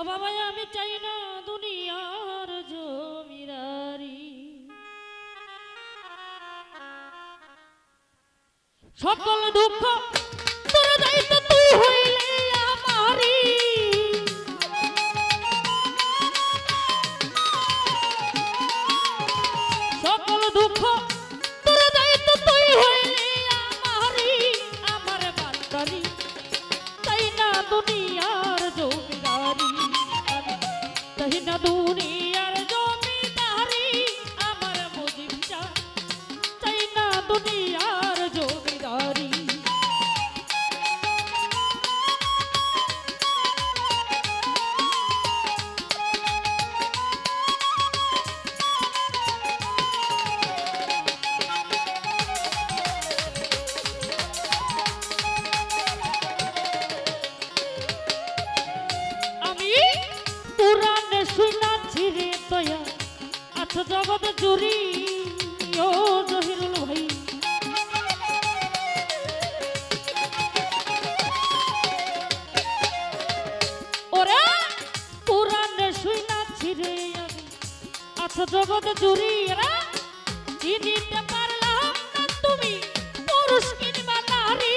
ও বাবা আমি চাই না দুনিয়ার জমিরারি সকল দুঃখ কত চুরি দিতে পারলাম না তুমি, পুরুষ কিনবা নারী।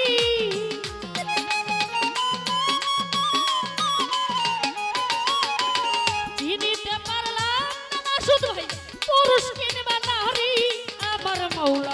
দিতে পারলাম না শুধু ভাই, পুরুষ কিনবা নারী। আমার মৌলা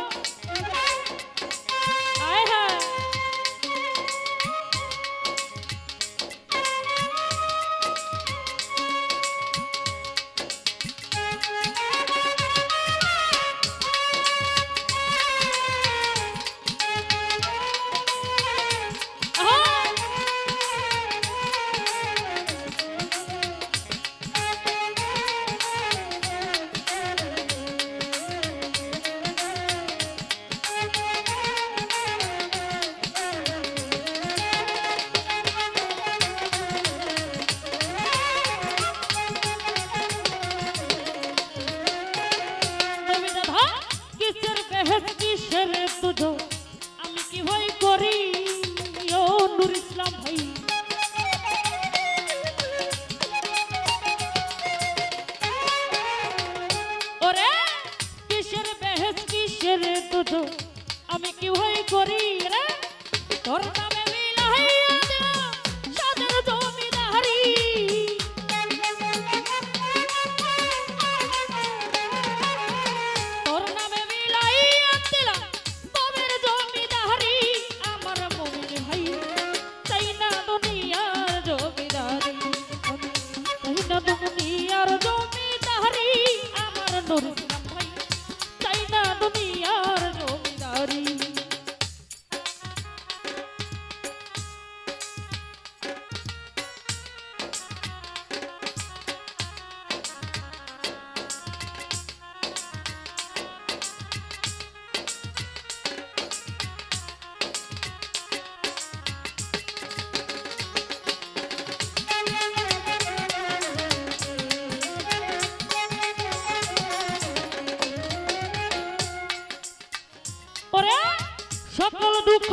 দুঃখ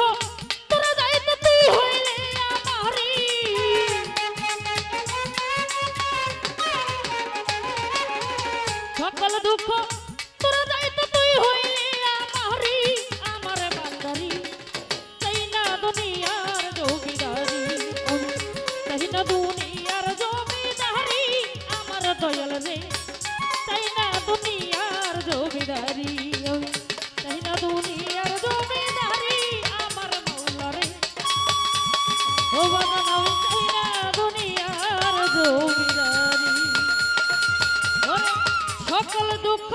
সকল দুঃখ